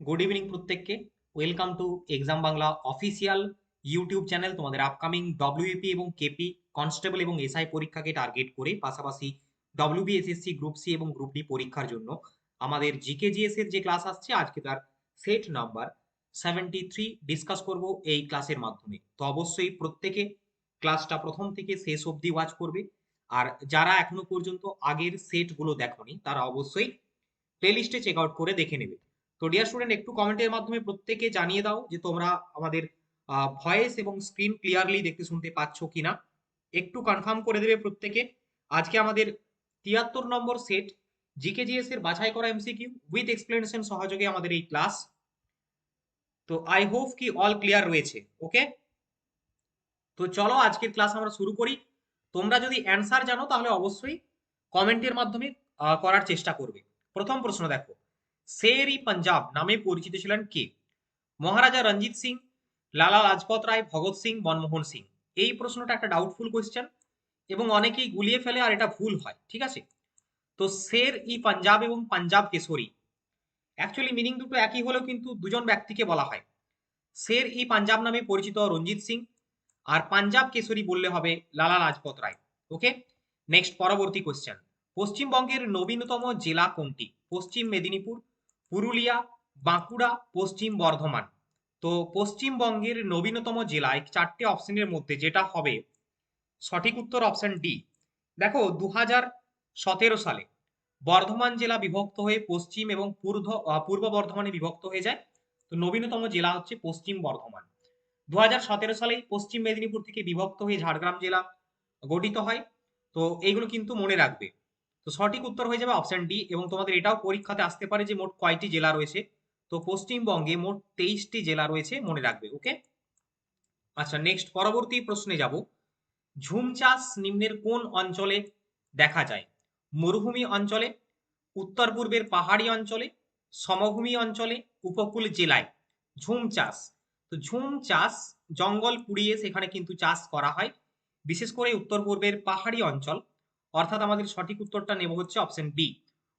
Good evening প্রত্যেককে। Welcome to exam Bangla official YouTube channel তোমাদের upcoming WP এবং KP constable এবং SI পরীক্ষাকে টার্গেট করে, পাশাপাশি ডব্লিউবিএসএসসি গ্রুপ সি এবং গ্রুপ ডি পরীক্ষার জন্য। আমাদের জিকেজিএস এর যে ক্লাস আসছে, আজকে তার set number seventy three discuss করব এই ক্লাসের মাধ্যমে। তো অবশ্যই প্রত্যেকে ক্লাসটা প্রথম থেকে শেষ অবধি ওয়াচ করবে। আর যারা এখনও পর্যন্ত আগের সেটগুলো দেখোনি, তারা অবশ্যই প্লেলিস্টে চেক আউট করে দেখে নেবে। তো ডিয়ার স্টুডেন্ট একটু কমেন্টের মাধ্যমে প্রত্যেকে জানিয়ে দাও যে তোমরা আমাদের ভয়েস এবং স্ক্রিন ক্লিয়ারলি দেখতে শুনতে পাচ্ছ কিনা। একটু কনফার্ম করে দেবে প্রত্যেকে। আজকে আমাদের তিয়াত্তর নম্বর সেট জিকেজিএস এর বাছাই করা এমসিকিউ উইথ এক্সপ্লেনেশন সহযোগে আমাদের এই ক্লাস তো আই হোপ কি অল ক্লিয়ার রয়েছে ওকে তো চলো আজকের ক্লাস আমরা শুরু করি। তোমরা যদি অ্যান্সার জানো তাহলে অবশ্যই কমেন্টের মাধ্যমে করার চেষ্টা করবে। প্রথম প্রশ্ন দেখো। শের পাঞ্জাব নামে পরিচিত ছিলেন কে মহারাজা রঞ্জিত সিং লালা লাজপত রায় ভগৎ সিং মনমোহন সিং এই প্রশ্নটা একটা ডাউটফুল কোয়েশ্চেন এবং অনেকেই গুলিয়ে ফেলে আর এটা ভুল হয়, ঠিক আছে? তো শের ই পাঞ্জাব এবং পাঞ্জাব কেশরী। অ্যাকচুয়ালি মিনিং দুটো একই হলেও কিন্তু দুজন ব্যক্তিকে বলা হয়। শের ই পাঞ্জাব নামে পরিচিত রঞ্জিত সিং আর পাঞ্জাব কেশরী বললে হবে লালা লাজপত রায়। ওকে নেক্সট পরবর্তী কোশ্চেন পশ্চিমবঙ্গের নবীনতম জেলা কোনটি? পশ্চিম মেদিনীপুর পুরুলিয়া, বাঁকুড়া, পশ্চিম বর্ধমান। তো পশ্চিমবঙ্গের নবীনতম জেলায় চারটে অপশনের মধ্যে যেটা হবে, সঠিক উত্তর অপশন ডি। দেখো দু সতেরো সালে বর্ধমান জেলা বিভক্ত হয়ে পশ্চিম এবং পূর্ব পূর্ব বর্ধমানে বিভক্ত হয়ে যায়। তো নবীনতম জেলা হচ্ছে পশ্চিম বর্ধমান। দু সালেই পশ্চিম মেদিনীপুর থেকে বিভক্ত হয়ে ঝাড়গ্রাম জেলা গঠিত হয়। তো এইগুলো কিন্তু মনে রাখবে। তো সঠিক উত্তর হয়ে যাবে অপশন ডি এবং তোমাদের এটাও পরীক্ষাতে আসতে পারে যে মোট কয়টি জেলা রয়েছে। তো পশ্চিমবঙ্গে মোট তেইশটি জেলা রয়েছে মনে রাখবে ওকে আচ্ছা নেক্সট পরবর্তী প্রশ্নে যাব। ঝুম চাষ নিম্নের কোন অঞ্চলে দেখা যায়? মরুভূমি অঞ্চলে, উত্তর পূর্বের পাহাড়ি অঞ্চলে, সমভূমি অঞ্চলে, উপকূল জেলায় ঝুম চাষ। তো ঝুম চাষ জঙ্গল পুড়িয়ে সেখানে কিন্তু চাষ করা হয়, বিশেষ করে উত্তর পূর্বের পাহাড়ি অঞ্চল। অর্থাৎ আমাদের সঠিক উত্তরটা নেব হচ্ছে অপশন বি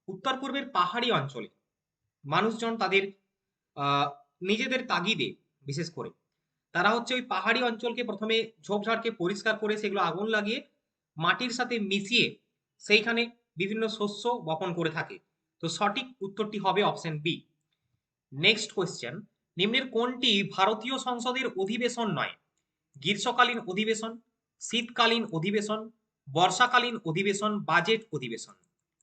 উত্তর পূর্বের পাহাড়ি অঞ্চলে। মানুষজন তাদের নিজেদের তাগিদে, বিশেষ করে। তারা হচ্ছে ওই পাহাড়ি অঞ্চলকে প্রথমে ঝোপঝাড়কে পরিষ্কার করে সেগুলো আগুন লাগিয়ে মাটির সাথে মিশিয়ে সেইখানে বিভিন্ন শস্য বপন করে থাকে। তো সঠিক উত্তরটি হবে অপশন বি নেক্সট কোয়েশ্চেন নিম্নের কোনটি ভারতীয় সংসদের অধিবেশন নয়? গ্রীষ্মকালীন অধিবেশন, শীতকালীন অধিবেশন বর্ষাকালীন অধিবেশন বাজেট অধিবেশন।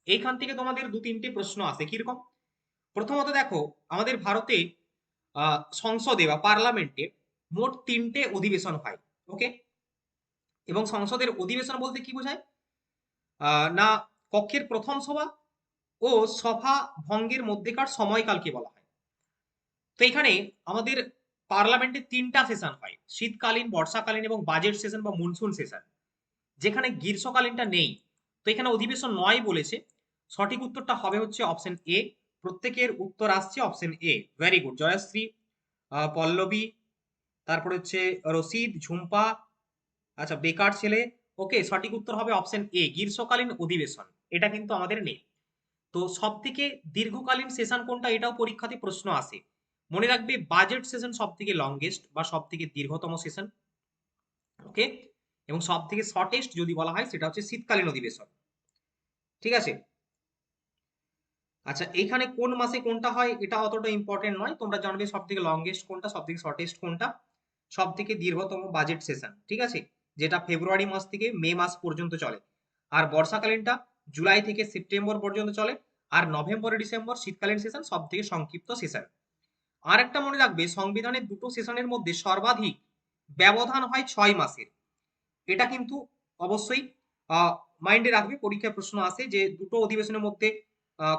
এইখান থেকে তোমাদের দু তিনটে প্রশ্ন আসে, কীরকম? প্রথমত দেখো, আমাদের ভারতে সংসদে বা পার্লামেন্টে মোট তিনটে অধিবেশন হয় ওকে এবং সংসদের অধিবেশন বলতে কি বোঝায়? না কক্ষের প্রথম সভা ও সভা ভঙ্গের মধ্যেকার সময়কালকে বলা হয়। তো এখানে আমাদের পার্লামেন্টে তিনটা সেশন হয়, শীতকালীন, বর্ষাকালীন এবং বাজেট সেশন বা মনসুন সেশন যেখানে গ্রীষ্মকালীনটা নেই। তো এখানে অধিবেশন নয় বলেছে। সঠিক উত্তরটা হবে হচ্ছে অপশন এ প্রত্যেকের উত্তর আসছে option A very good Jayashree Pallavi, তারপর হচ্ছে রশিদ, ঝুম্পা আচ্ছা বেকার ছেলে। ওকে সঠিক উত্তর হবে অপশন এ গ্রীষ্মকালীন অধিবেশন। এটা কিন্তু আমাদের নেই। তো সব থেকে দীর্ঘকালীন সেশন কোনটা? এটাও পরীক্ষাতে প্রশ্ন আসে। মনে রাখবে বাজেট সেশন সব থেকে লংগেস্ট বা সব থেকে দীর্ঘতম সেশন ওকে এবং সব থেকে শর্টেস্ট যদি বলা হয় সেটা হচ্ছে শীতকালীন অধিবেশন। ঠিক আছে? আচ্ছা এইখানে কোন মাসে কোনটা হয় এটা অতটা ইম্পর্টেন্ট নয়। তোমরা জানবে সব থেকে লংগেস্ট কোনটা সব থেকে শর্টেস্ট কোনটা সব থেকে দীর্ঘতম বাজেট সেশন ঠিক আছে? যেটা ফেব্রুয়ারি মাস থেকে মে মাস পর্যন্ত চলে। আর বর্ষাকালীনটা জুলাই থেকে সেপ্টেম্বর পর্যন্ত চলে। আর নভেম্বর ডিসেম্বর শীতকালীন সেশন সব থেকে সংক্ষিপ্ত সেশন আর একটা মনে রাখবে, সংবিধানের দুটো সেশনের মধ্যে সর্বাধিক ব্যবধান হয় ছয় মাসের। এটা কিন্তু অবশ্যই মাইন্ডে রাখবে, পরীক্ষায় প্রশ্ন আসে যে দুটো অধিবেশনের মধ্যে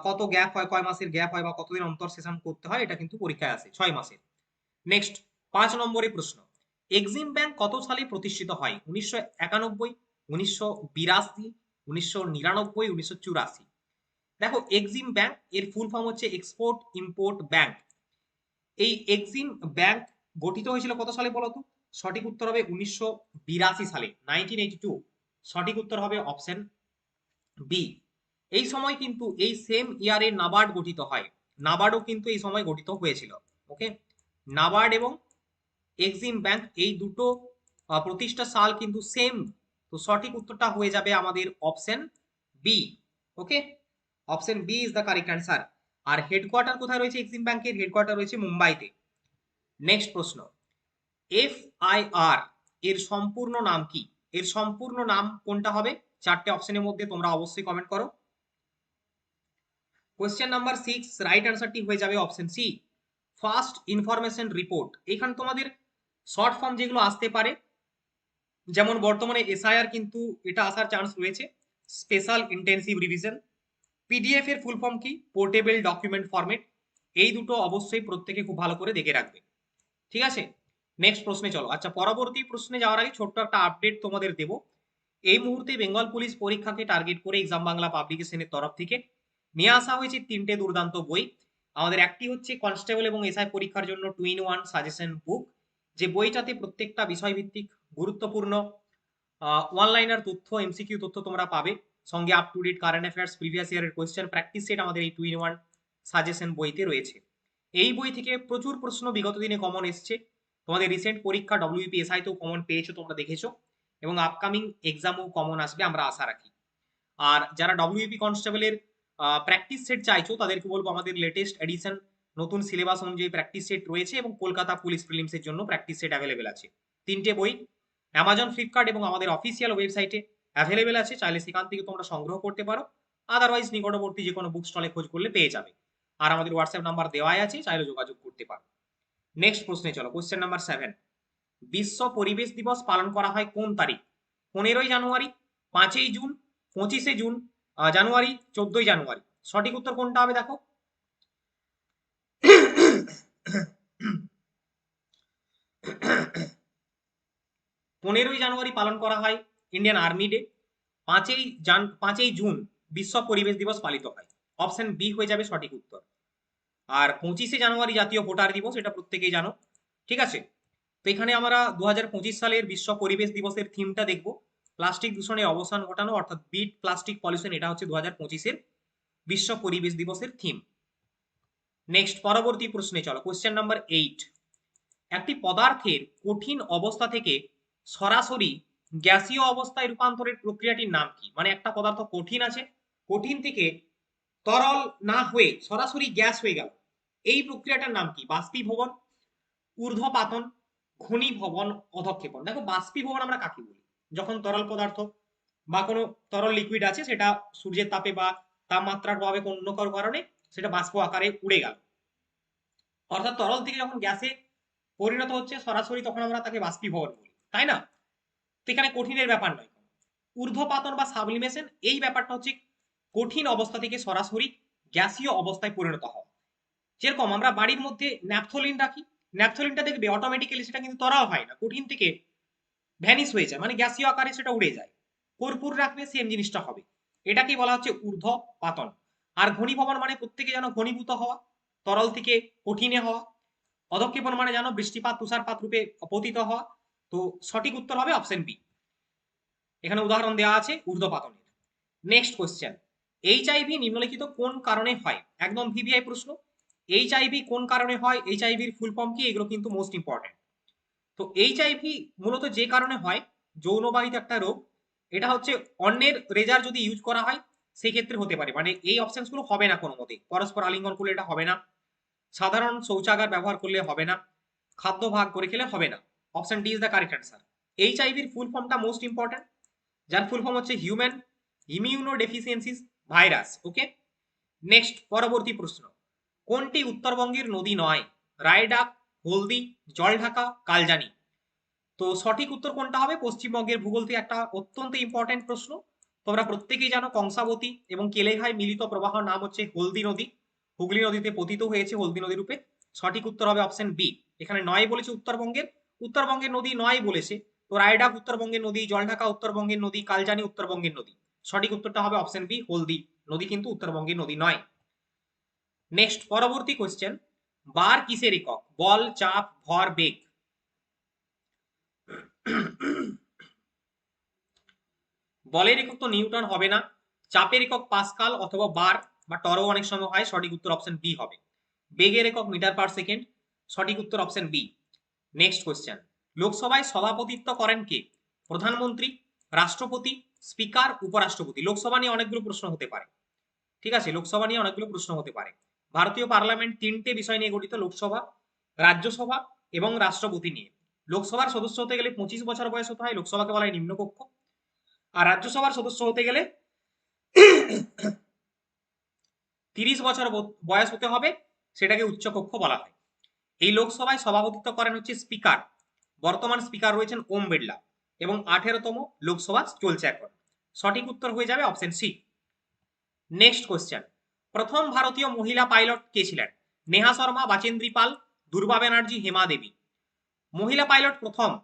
কত গ্যাপ হয়, কয় মাসের গ্যাপ হয় বা কতদিন অন্তর সেশন করতে হয়, এটা কিন্তু পরীক্ষায় আসে, ছয় মাসের। নেক্সট পাঁচ নম্বরে প্রশ্ন। এক্সিম ব্যাংক কত সালে প্রতিষ্ঠিত হয়? উনিশশো একানব্বই, উনিশশো বিরাশি, উনিশশো নিরানব্বই, উনিশশো চুরাশি। দেখো এক্সিম ব্যাংক এর ফুল ফর্ম হচ্ছে এক্সপোর্ট ইম্পোর্ট ব্যাংক এই এক্সিম ব্যাংক গঠিত হয়েছিল কত সালে বলতো? সঠিক উত্তর হবে উনিশশো বিরাশি সালে নাইনটিন সঠিক উত্তর হবে অপশন বি এই সময় কিন্তু এই সেম ইয়ারে নাবার্ড গঠিত হয়। নাবার্ডও কিন্তু এই সময় গঠিত হয়েছিল ওকে নাবার্ড এবং এক্সিম ব্যাংক এই দুটো প্রতিষ্ঠা সাল কিন্তু সেম তো সঠিক উত্তরটা হয়ে যাবে আমাদের option B okay option B is the correct answer R headquarter কোথায় রয়েছে এক্সিম ব্যাংকের? হেডকোয়ার্টার রয়েছে মুম্বাইতে। নেক্সট প্রশ্ন। এফ আই আর এর সম্পূর্ণ নাম কি? এর সম্পূর্ণ নাম কোনটা হবে? চারটে অপশনের মধ্যে তোমরা অবশ্যই কমেন্ট করো। কোয়েশ্চেন নাম্বার সিক্স রাইট অ্যান্সারটি হয়ে যাবে option C first information report এখানে তোমাদের শর্ট ফর্ম যেগুলো আসতে পারে, যেমন বর্তমানে এসআইআর কিন্তু এটা আসার চান্স রয়েছে। স্পেশাল ইন্টেন্সিভ রিভিশন পিডিএফ এর ফুল ফর্ম কি? পোর্টেবল ডকুমেন্ট ফরম্যাট এই দুটো অবশ্যই প্রত্যেকে খুব ভালো করে দেখে রাখবে। ঠিক আছে? নেক্সট প্রশ্নে চলো। আচ্ছা পরবর্তী প্রশ্নে যাওয়ার আগে ছোট্ট একটা আপডেট তোমাদের দেব। এই মুহূর্তে বেঙ্গল পুলিশ পরীক্ষাকে টার্গেট করে এক্সাম বাংলা পাবলিকেশনের তরফ থেকে নিয়ে আসা হয়েছে তিনটে দুর্দান্ত বই। আমাদের একটি হচ্ছে কনস্টেবল এবং এসআই পরীক্ষার জন্য two in one suggestion book যে বইটাতে প্রত্যেকটা বিষয়ভিত্তিক গুরুত্বপূর্ণ অনলাইনার তথ্য এমসিকিউ তথ্য তোমরা পাবে। সঙ্গে up to date current affairs previous ইয়ারের কোয়েশ্চেন প্র্যাকটিস সেট আমাদের এই টু ইন ওয়ান সাজেশন বইতে রয়েছে। এই বই থেকে প্রচুর প্রশ্ন বিগত দিনে কমন এসছে। তোমাদের রিসেন্ট পরীক্ষা ডব্লিউপিএসআই তেও কমন পেয়েছ, তোমরা দেখেছ, এবং আপকামিং এক্সামও কমন আসবে, আমরা আশা রাখি। আর যারা ডব্লিউপি কনস্টেবলের প্র্যাকটিস সেট চাইছো, তাদেরকে বলব আমাদের লেটেস্ট এডিশন নতুন সিলেবাস অনুযায়ী প্র্যাকটিস সেট রয়েছে, এবং কলকাতা পুলিশ প্রিলিমসের জন্য প্র্যাকটিস সেট অ্যাভেলেবেল আছে। তিনটে বই অ্যামাজন ফ্লিপকার্ট এবং আমাদের অফিসিয়াল ওয়েবসাইটে অ্যাভেলেবেল আছে, চাইলে সেখান থেকে তোমরা সংগ্রহ করতে পারো। আদারওয়াইজ নিকটবর্তী যে কোনো বুক স্টলে খোঁজ করলে পেয়ে যাবে। আর আমাদের হোয়াটসঅ্যাপ নাম্বার দেওয়াই আছে, চাইলে যোগাযোগ করতে পারো। নেক্সট প্রশ্নে চলো কোশ্চেন নাম্বার সেভেন বিশ্ব পরিবেশ দিবস পালন করা হয় কোন তারিখ? পনেরোই জানুয়ারি, পাঁচই জুন, পঁচিশে জুন জানুয়ারি, চোদ্দই জানুয়ারি। সঠিক উত্তর কোনটা হবে দেখো? পনেরোই জানুয়ারি পালন করা হয় ইন্ডিয়ান আর্মি ডে পাঁচই জান, পাঁচই জুন বিশ্ব পরিবেশ দিবস পালিত হয়। অপশন বি হয়ে যাবে সঠিক উত্তর। আর পঁচিশে জানুয়ারি জাতীয় ভোটার দিবস, এটা প্রত্যেকেই জানো। ঠিক আছে? তো এখানে আমরা দু হাজার পঁচিশ সালের বিশ্ব পরিবেশ দিবসের থিমটা দেখব। প্লাস্টিক দূষণের অবসান ঘটানো, অর্থাৎ বিট প্লাস্টিক পলিউশন, এটা হচ্ছে দু হাজার পঁচিশের বিশ্ব পরিবেশ দিবসের থিম নেক্সট পরবর্তী প্রশ্নে চলো। কোশ্চেন নাম্বার এইট একটি পদার্থের কঠিন অবস্থা থেকে সরাসরি গ্যাসীয় অবস্থায় রূপান্তরের প্রক্রিয়াটির নাম কি? মানে একটা পদার্থ কঠিন আছে, কঠিন থেকে তরল না হয়ে সরাসরি গ্যাস হয়ে গেল। এই প্রক্রিয়াটার নাম কি? বাষ্পীভবন, ঊর্ধ্বপাতন, ঘনীভবন, অধক্ষেপণ। দেখো, বাষ্পীভবন আমরা কাকে বলি? যখন তরল পদার্থ বা কোনো তরল লিকুইড আছে, সেটা সূর্যের তাপে বা তাপমাত্রার প্রভাবে অন্য কারও কারণে সেটা বাষ্প আকারে উড়ে গেল। অর্থাৎ তরল থেকে যখন গ্যাসে পরিণত হচ্ছে, সরাসরি তখন আমরা তাকে বাষ্পীভবন বলি। তাই না? এখানে কঠিনের ব্যাপার নয়। ঊর্ধ্বপাতন বা সাবলিমেশন, এই ব্যাপারটা হচ্ছে কঠিন অবস্থা থেকে সরাসরি গ্যাসীয় অবস্থায় পরিণত হওয়া যেরকম আমরা বাড়ির মধ্যে ন্যাপথলিন রাখি, ন্যাপথলিনটা দেখবে অটোমেটিক্যালি সেটা কিন্তু তরাও হয় না, কঠিন থেকে ভ্যানিস হয়ে যায় মানে গ্যাসীয় আকারে সেটা উড়ে যায়। কর্পূর রাখবে সেম জিনিসটা হবে। এটাকেই বলা হচ্ছে ঊর্ধ্ব পাতন আর ঘনীভবন মানে প্রত্যেকে যেন ঘনীভূত হওয়া, তরল থেকে কঠিনে হওয়া অধক্ষেপণ মানে যেন বৃষ্টিপাত, তুষারপাত রূপে পতিত হওয়া। তো সঠিক উত্তর হবে অপশন বি এখানে উদাহরণ দেওয়া আছে ঊর্ধ্বপাতনের। নেক্সট কোশ্চেন এইচআইভি নিম্নলিখিত কোন কারণে হয়? একদম ভিভিআই প্রশ্ন। এইচআইভি কোন কারণে হয়? এইচআইভির ফুল ফর্ম কি? এগুলো কিন্তু মোস্ট ইম্পর্টেন্ট তো এইচআইভি মূলত যে কারণে হয় যৌনবাহিত একটা রোগ, এটা হচ্ছে অন্যের রেজার যদি ইউজ করা হয় সেই ক্ষেত্রে হতে পারে। মানে এই অপশনসগুলো হবে না কোনো মতে পরস্পর আলিঙ্গন করলে এটা হবে না। সাধারণ শৌচাগার ব্যবহার করলে হবে না। খাদ্য ভাগ করে খেলে হবে না। Option D is the correct answer এইচআইভির full ফর্মটা মোস্ট ইম্পর্টেন্ট যার ফুল ফর্ম হচ্ছে human immuno deficiencies virus okay next পরবর্তী প্রশ্ন। কোনটি উত্তরবঙ্গের নদী নয়? রায়ডাক, হলদি, জলঢাকা, কালজানি। তো সঠিক উত্তর কোনটা হবে? পশ্চিমবঙ্গের ভূগোল থেকে একটা অত্যন্ত ইম্পর্টেন্ট প্রশ্ন। তোমরা প্রত্যেকেই জানো কংসাবতী এবং কেলেঘায় মিলিত প্রবাহ নাম হচ্ছে হলদি নদী। হুগলি নদীতে পতিত হয়েছে হলদি নদী রূপে। সঠিক উত্তর হবে অপশন বি এখানে নয় বলেছে উত্তরবঙ্গের। উত্তরবঙ্গের নদী নয় বলেছে। তো রায়ডাক উত্তরবঙ্গের নদী, জলঢাকা উত্তরবঙ্গের নদী, কালজানি উত্তরবঙ্গের নদী। সঠিক উত্তরটা হবে অপশন বি হলদি। নদী কিন্তু উত্তরবঙ্গের নদী নয়। নেক্সট পরবর্তী কোশ্চেন বার কিসের একক? বল, চাপ, ভর, বেগ। বলের একক তো নিউটন হবে না। চাপের একক পাস্কাল অথবা বার বা টরো অনেক সময় হয়, সঠিক উত্তর অপশন বি হবে। বেগের একক মিটার পার সেকেন্ড, সঠিক উত্তর অপশন বি নেক্সট কোয়েশ্চেন লোকসভায় সভাপতিত্ব করেন কে? প্রধানমন্ত্রী, রাষ্ট্রপতি স্পিকার, উপরাষ্ট্রপতি। লোকসভা নিয়ে অনেকগুলো প্রশ্ন হতে পারে। ঠিক আছে? লোকসভা নিয়ে অনেকগুলো প্রশ্ন হতে পারে। ভারতীয় পার্লামেন্ট তিনটে বিষয় নিয়ে গঠিত লোকসভা, রাজ্যসভা এবং রাষ্ট্রপতি নিয়ে। লোকসভার সদস্য হতে গেলে পঁচিশ বছর বয়স হতে হয়, লোকসভাকে বলা হয় নিম্নকক্ষ। আর রাজ্যসভার সদস্য হতে গেলে তিরিশ বছর বয়স হতে হবে, সেটাকে উচ্চকক্ষ বলা হয়। এই লোকসভায় সভাপতিত্ব করেন হচ্ছে স্পিকার। বর্তমান স্পিকার রয়েছেন ওম বিড়লা। এবং আঠেরোতম লোকসভা চলছে এখন। সঠিক উত্তর হয়ে যাবে অপশন সি নেক্সট কোশ্চেন প্রথম ভারতীয় মহিলা পাইলট কে ছিলেন? নেহা শর্মা, বাচেন্দ্রী পাল, দুর্বা ব্যানার্জি, হেমা দেবী। মহিলা পাইলট প্রথম।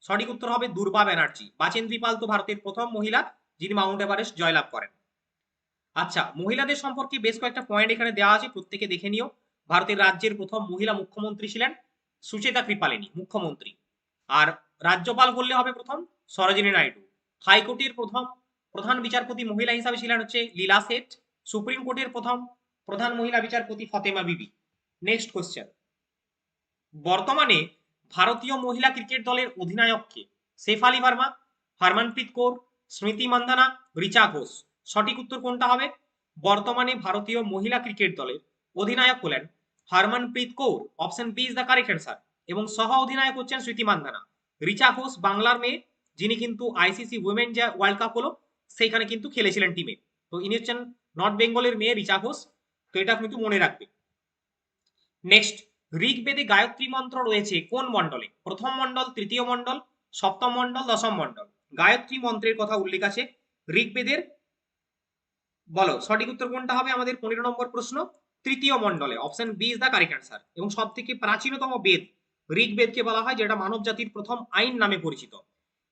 সঠিক উত্তর হবে দুর্বা ব্যানার্জি। বাচেন্দ্রী পাল তো ভারতের প্রথম মহিলা, যিনি মাউন্ট এভারেস্ট জয়লাভ করেন। আচ্ছা মহিলাদের সম্পর্কে বেশ কয়েকটা পয়েন্ট এখানে দেওয়া আছে, প্রত্যেকে দেখে নিও। ভারতের রাজ্যের প্রথম মহিলা মুখ্যমন্ত্রী ছিলেন সুচেতা কৃপালিনী মুখ্যমন্ত্রী। আর রাজ্যপাল বললে হবে প্রথম, সরোজিনী নাইডু। হাইকোর্টের প্রথম, প্রধান বিচারপতি মহিলা হিসাবে ছিলেন হচ্ছে লীলা সেঠ। সুপ্রিম কোর্টের প্রথম, প্রধান মহিলা বিচারপতি ফতেমা বিবি। নেক্সট কোশ্চেন বর্তমানে ভারতীয় মহিলা ক্রিকেট দলের অধিনায়ক কে? শেফালি ভার্মা, হারমনপ্রীত কৌর, স্মৃতি মান্ধানা রিচা ঘোষ। সঠিক উত্তর কোনটা হবে? বর্তমানে ভারতীয় মহিলা ক্রিকেট দলের অধিনায়ক হলেন Harmanpreet Kaur. Option B is the correct answer এবং সহ অধিনায়ক হচ্ছেন স্মৃতি মান্ধানা রিচা ঘোষ বাংলার মেয়ে, যিনি কিন্তু আইসিসি উইমেন যে ওয়ার্ল্ড কাপ হলো, সেইখানে কিন্তু খেলেছিলেন টিমে তো ইনি হচ্ছেন নর্থ বেঙ্গলের মেয়ে রিচা ঘোষ, তো এটা কিন্তু মনে রাখবে। নেক্সট ঋগ্বেদে গায়ত্রী মন্ত্র রয়েছে কোন মণ্ডলে? প্রথম মণ্ডল, তৃতীয় মণ্ডল, সপ্তম মণ্ডল, দশম মণ্ডল? গায়ত্রী মন্ত্রের কথা উল্লেখ আছে ঋগ্বেদের। বলো, সঠিক উত্তর কোনটা হবে আমাদের? পনেরো নম্বর প্রশ্ন। তৃতীয় মণ্ডলে option B is the correct answer এবং সব থেকে প্রাচীনতম বেদ ঋগ্বেদকে বলা হয়, যেটা মানব জাতির প্রথম আইন নামে পরিচিত।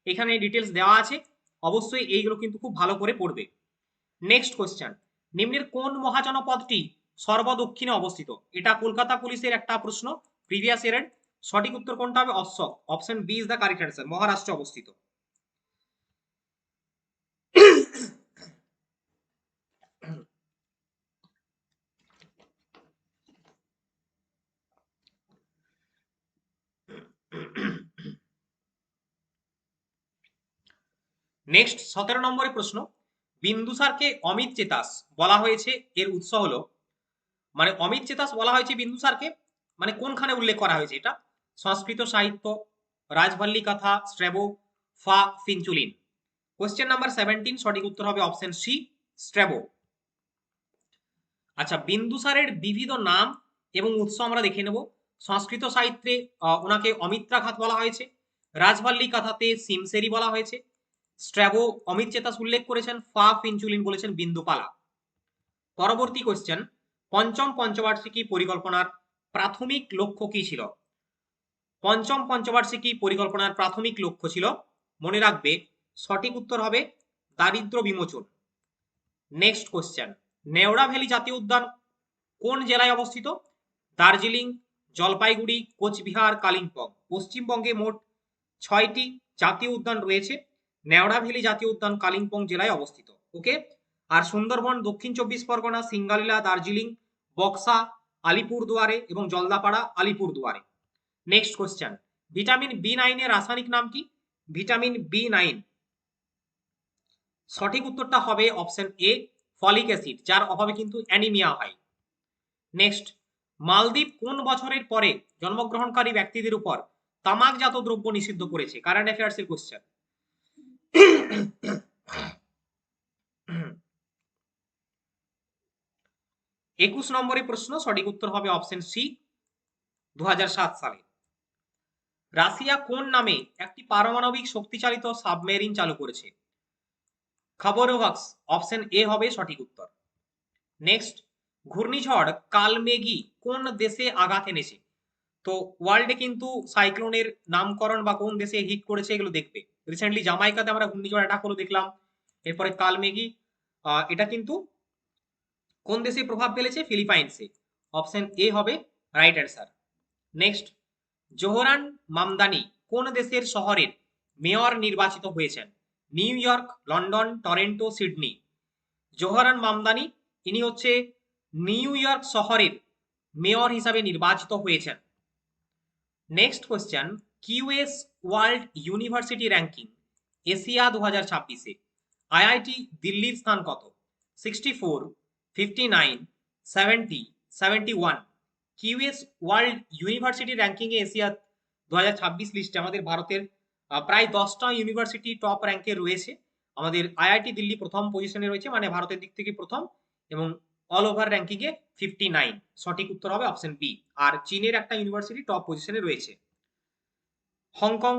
এখানে ডিটেলস দেওয়া আছে। অবশ্যই এইগুলো কিন্তু খুব ভালো করে পড়বে। নেক্সট কোয়েশ্চেন নিম্নের কোন মহাজনপদটি সর্বদক্ষিণে অবস্থিত? এটা কলকাতা পুলিশের একটা প্রশ্ন প্রিভিয়াস ইয়ারের সঠিক উত্তর কোনটা হবে? Asmaka option B is the correct answer মহারাষ্ট্রে অবস্থিত। নেক্সট সতেরো নম্বরের প্রশ্ন। বিন্দুসারকে অমিত চেতাস বলা হয়েছে, এর উৎস হলো মানে অমিত চেতাস বলা হয়েছে বিন্দুসারকে মানে কোনখানে উল্লেখ করা হয়েছে এটা? সংস্কৃত সাহিত্য রাজভাল্লি কথা স্ট্রেবো ফা ফিনচুলিন কোশ্চেন নাম্বার সেভেন্টিন সঠিক উত্তর হবে অপশন সি স্ট্রেবো আচ্ছা বিন্দুসারের বিবিধ নাম এবং উৎস আমরা দেখে নেব। সংস্কৃত সাহিত্যে ওনাকে অমিত্রাঘাত বলা হয়েছে রাজভাল্লি কথাতে সিমসেরি বলা হয়েছে স্ট্র্যাবো অমিত চেতাস উল্লেখ করেছেন ফা ফিনচুলিন বলেছেন, বিন্দুপালা। পরবর্তী কোয়েশ্চেন পঞ্চম পঞ্চবার্ষিকী পরিকল্পনার প্রাথমিক লক্ষ্য কি ছিল? পঞ্চম পঞ্চবার্ষিকী পরিকল্পনার প্রাথমিক লক্ষ্য ছিল, মনে রাখবে, সঠিক উত্তর হবে দারিদ্র বিমোচন। নেক্সট কোশ্চেন নেওড়া ভ্যালি জাতীয় উদ্যান কোন জেলায় অবস্থিত? দার্জিলিং, জলপাইগুড়ি, কোচবিহার, কালিম্পং। পশ্চিমবঙ্গে মোট ছয়টি জাতীয় উদ্যান রয়েছে। নেওড়া ভ্যালি জাতীয় উদ্যান কালিম্পং জেলায় অবস্থিত। ওকে? আর সুন্দরবন, দক্ষিণ চব্বিশ পরগনা, সিঙ্গালীলা, দার্জিলিং, বক্সা, আলিপুরদুয়ারে এবং জলদাপাড়া, আলিপুরদুয়ারে। নেক্সট কোশ্চেন ভিটামিন বি নাইনের রাসায়নিক নাম কি? Vitamin B nine. সঠিক উত্তরটা হবে অপশন এ, ফলিক অ্যাসিড, যার অভাবে কিন্তু অ্যানিমিয়া হয়। নেক্সট মালদ্বীপ কোন বছরের পরে জন্মগ্রহণকারী ব্যক্তিদের উপর তামাকজাত দ্রব্য নিষিদ্ধ করেছে? কারেন্ট অ্যাফেয়ার্স এর কোশ্চেন একুশ নম্বরের প্রশ্ন, সঠিক উত্তর হবে অপশন সি, দুহাজার সাত সালে। রাশিয়া কোন নামে একটি পারমাণবিক শক্তিচালিত সাবমেরিন চালু করেছে? খাবরোভাক্স অপশন এ হবে সঠিক উত্তর। নেক্সট, ঘূর্ণিঝড় কালমেঘি কোন দেশে আঘাত এনেছে? তো ওয়ার্ল্ডে কিন্তু সাইক্লোনের নামকরণ বা কোন দেশে হিট করেছে এগুলো দেখবে। রিসেন্টলি জামাইকাতে আমরা ঘূর্ণিঝড় অ্যাটাক হলো দেখলাম, এরপরে কালমেঘি এটা কিন্তু কোন দেশে প্রভাব ফেলেছে? ফিলিপাইন্সে অপশন এ হবে right answer next Zohran Mamdani কোন দেশের শহরের মেয়র নির্বাচিত হয়েছেন? New York London Toronto Sydney Zohran Mamdani ইনি হচ্ছে নিউ ইয়র্ক শহরের মেয়র হিসাবে নির্বাচিত হয়েছেন। Next question QS world university ranking Asia দু হাজার ছাব্বিশে আইআইটি দিল্লির স্থান কত? Sixty four fifty nine seventy seventy one QS world university র্যাঙ্কিংয়ে এশিয়া দু হাজার ছাব্বিশ লিস্টে আমাদের ভারতের প্রায় দশটা ইউনিভার্সিটি টপ র্যাঙ্কে রয়েছে। আমাদের আইআইটি দিল্লি প্রথম পজিশনে রয়েছে মানে ভারতের দিক থেকে প্রথম এবং অল ওভার র্যাঙ্কিংয়ে ফিফটি নাইন সঠিক উত্তর হবে অপশন বি আর চীনের একটা ইউনিভার্সিটি টপ পজিশনে রয়েছে। Hong Kong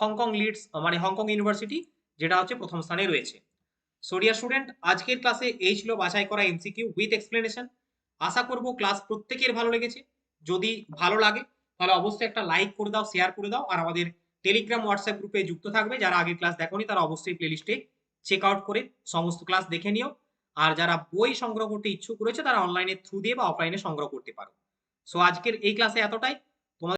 Hong Kong Leeds মানে হংকং ইউনিভার্সিটি যেটা হচ্ছে প্রথম স্থানে রয়েছে। সোরিয়া স্টুডেন্ট আজকের ক্লাসে এই ছিল বাছাই করা এমসিকিউ উইথ এক্সপ্লেনেশন আশা করব ক্লাস প্রত্যেকের ভালো লেগেছে। যদি ভালো লাগে, তাহলে অবশ্যই একটা লাইক করে দাও শেয়ার করে দাও। আর আমাদের টেলিগ্রাম হোয়াটসঅ্যাপ গ্রুপে যুক্ত থাকবে। যারা আগে ক্লাস দেখোনি, তারা অবশ্যই প্লেলিস্টে চেক আউট করে সমস্ত ক্লাস দেখে নিও। আর যারা বই সংগ্রহ করতে ইচ্ছুক রয়েছে, তারা অনলাইনের থ্রু দিয়ে বা অফলাইনে সংগ্রহ করতে পারো। সো আজকের এই ক্লাসে এতটাই।